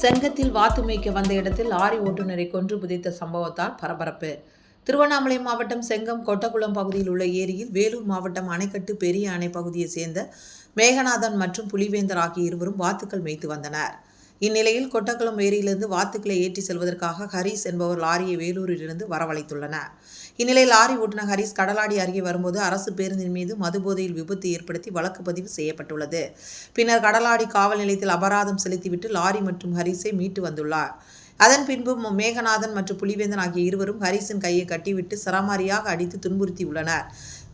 செங்கத்தில் வாத்து மேய்க்க வந்த இடத்தில் லாரி ஓட்டுநரை கொன்று புதைத்த சம்பவத்தால் பரபரப்பு. திருவண்ணாமலை மாவட்டம் செங்கம் கொட்டக்குளம் பகுதியில் உள்ள ஏரியில் வேலூர் மாவட்டம் அணைக்கட்டு பெரிய அணை பகுதியைச் சேர்ந்த மேகநாதன் மற்றும் புலிவேந்தர் ஆகிய இருவரும் வாத்துக்கள் மேய்த்து வந்தனர். இந்நிலையில் கொட்டக்குளம் ஏரியிலிருந்து வாத்துக்களை ஏற்றி செல்வதற்காக ஹரிஸ் என்பவர் லாரியை வேலூரிலிருந்து வரவழைத்துள்ளனர். இந்நிலையில் லாரி ஓட்டுநர் ஹரீஸ் கடலாடி அருகே வரும்போது அரசு பேருந்தின் மீது மதுபோதையில் விபத்து ஏற்படுத்தி வழக்கு பதிவு செய்யப்பட்டுள்ளது. பின்னர் கடலாடி காவல் நிலையத்தில் அபராதம் செலுத்திவிட்டு லாரி மற்றும் ஹரீஸை மீட்டு வந்துள்ளார். அதன் பின்பு மேகநாதன் மற்றும் புலிவேந்தன் ஆகிய இருவரும் ஹரிசின் கையை கட்டிவிட்டு சராமாரியாக அடித்து துன்புறுத்தியுள்ளனர்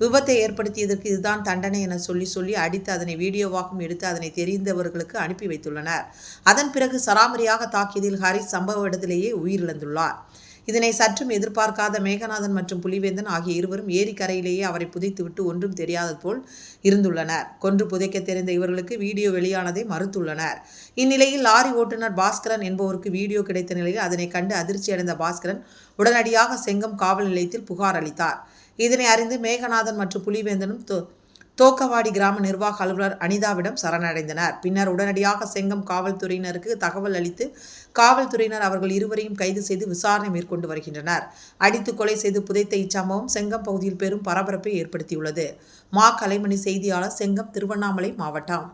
விபத்தை ஏற்படுத்தியதற்கு இதுதான் தண்டனை என சொல்லி சொல்லி அடித்து அதனை வீடியோவாகவும் எடுத்து அதனை தெரிந்தவர்களுக்கு அனுப்பி வைத்துள்ளனர். அதன் பிறகு சராமரியாக தாக்கியதில் ஹரிஸ் சம்பவ இடத்திலேயே உயிரிழந்துள்ளார். இதனை சற்றும் எதிர்பார்க்காத மேகநாதன் மற்றும் புலிவேந்தன் ஆகிய இருவரும் ஏரிக்கரையிலேயே அவரை புதைத்துவிட்டு ஒன்றும் தெரியாதது போல் இருந்துள்ளனர். கொன்று புதைக்க தெரிந்த இவர்களுக்கு வீடியோ வெளியானதை மறுத்துள்ளனர். இந்நிலையில் லாரி ஓட்டுநர் பாஸ்கரன் என்பவருக்கு வீடியோ கிடைத்த நிலையில் அதனை கண்டு அதிர்ச்சியடைந்த பாஸ்கரன் உடனடியாக செங்கம் காவல் நிலையத்தில் புகார் அளித்தார். இதனை அறிந்து மேகநாதன் மற்றும் புலிவேந்தனும் தோக்கவாடி கிராம நிர்வாக அலுவலர் அனிதாவிடம் சரணடைந்தனர். பின்னர் உடனடியாக செங்கம் காவல்துறையினருக்கு தகவல் அளித்து காவல்துறையினர் அவர்கள் இருவரையும் கைது செய்து விசாரணை மேற்கொண்டு வருகின்றனர். அடித்து கொலை செய்து புதைத்த இச்சம்பவம் செங்கம் பகுதியில் பெரும் பரபரப்பை ஏற்படுத்தியுள்ளது. மா. கலைமணி செய்தியாளர் செங்கம் திருவண்ணாமலை மாவட்டம்.